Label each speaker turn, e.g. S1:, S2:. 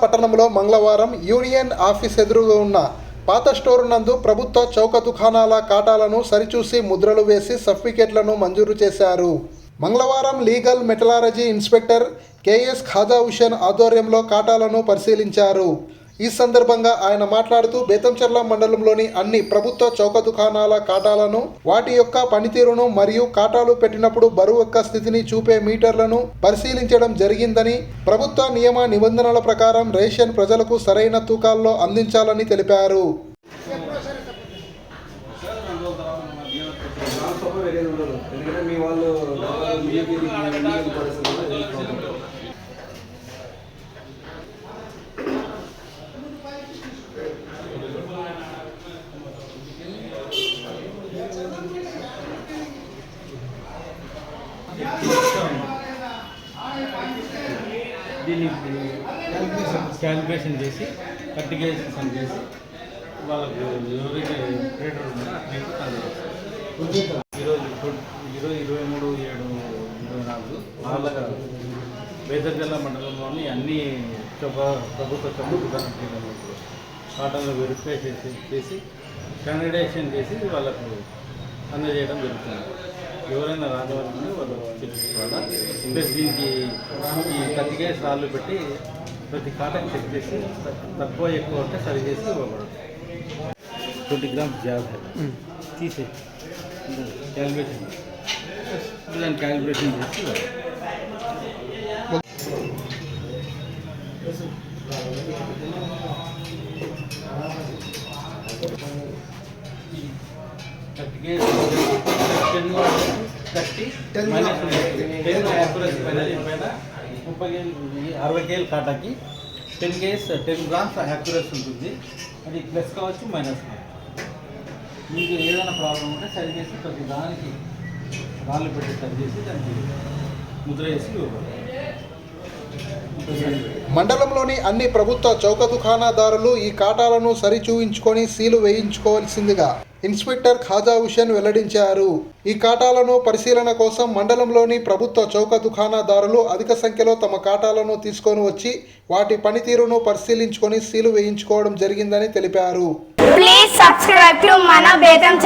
S1: పట్టణంలో మంగళవారం union office ఎదురుగా ఉన్న పాత స్టోర్ నందు ప్రభుత్వ చౌక దుకాణాల కాటాలను సరిచూసి ముద్రలు వేసి సర్టిఫికెట్లను మంజూరు చేశారు. మంగళవారం legal metrology inspector KS Khaja Hussain ఆధ్వర్యంలో కాటాలను పరిశీలించారు. ఈ సందర్భంగా ఆయన మాట్లాడుతూ బేతంచెర్ల మండలంలోని అన్ని ప్రభుత్వ చౌక దుకాణాల కాటాలను వాటి యొక్క పనితీరును మరియు కాటాలు పెట్టినప్పుడు బరువు యొక్క స్థితిని చూపే మీటర్లను పరిశీలించడం జరిగిందని ప్రభుత్వ నియమ నిబంధనల ప్రకారం రేషన్ ప్రజలకు సరైన తూకాల్లో అందించాలని తెలిపారు.
S2: మీ వాళ్ళు మీకు లీగల్ పరిస్థితుల్లో ఏం ప్రాబ్లం లేదు.
S3: దీన్ని క్యాలిక్యులేషన్ చేసి కట్టిగేషన్ చేసి వాళ్ళకు ఎవరైతే ట్రేడర్ ఉన్నారో అట్లయితే ఈరోజు ఈరోజు ఇరవై మూడు ఏడు ఇరవై నాలుగు వాళ్ళగా బేదర్గల్ల మండలంలోని అన్ని ప్రభుత్వ చొప్ప దుకాణ వెరిఫై చేసి చేసి కన్విడేషన్ చేసి వాళ్ళకు అందజేయడం జరుగుతుంది. ఎవరైనా రానివారిని వాళ్ళు తెలుసుకోవాలా ప్లస్ దీనికి ఈ కత్తికాయ సార్లు పెట్టి ప్రతి కాటన్ చెక్ చేసి తక్కువ ఎక్కువ ఉంటే సరి చేసి ఇవ్వబడదు ట్వంటీ గ్రామ్స్ జాబ్ తీసే క్యాలిబ్రేషన్. దాన్ని క్యాలిబ్రేషన్ చేసి ఇవ్వాలి. టెన్ యాక్యురసీ పైన పైన ముప్పై అరవై కేలు కాటాకి ten Ks ten grams accuracy ఉంటుంది. అది ప్లస్ కావచ్చు మైనస్ కావచ్చు. మీకు ఏదైనా ప్రాబ్లం ఉంటే సరి చేసి ప్రతి దానికి రాళ్ళు పెట్టి సరి చేసి దానికి ముద్ర వేసి ఇవ్వబడతారు
S1: మండలంలోని అన్ని ప్రభుత్వ చౌక దుకాణదారులు ఈ కాటాలను సరిచూయించుకొని సీలు వేయించుకోవాల్సిందిగా ఇన్స్పెక్టర్ ఖాజా హుసేన్ వెల్లడించారు. ఈ కాటాలను పరిశీలన కోసం మండలంలోని ప్రభుత్వ చౌక దుకాణదారులు అధిక సంఖ్యలో తమ కాటాలను తీసుకొని వచ్చి వాటి పనితీరును పరిశీలించుకొని సీలు వేయించుకోవడం జరిగిందని తెలిపారు.
S4: Please subscribe to Mana Betam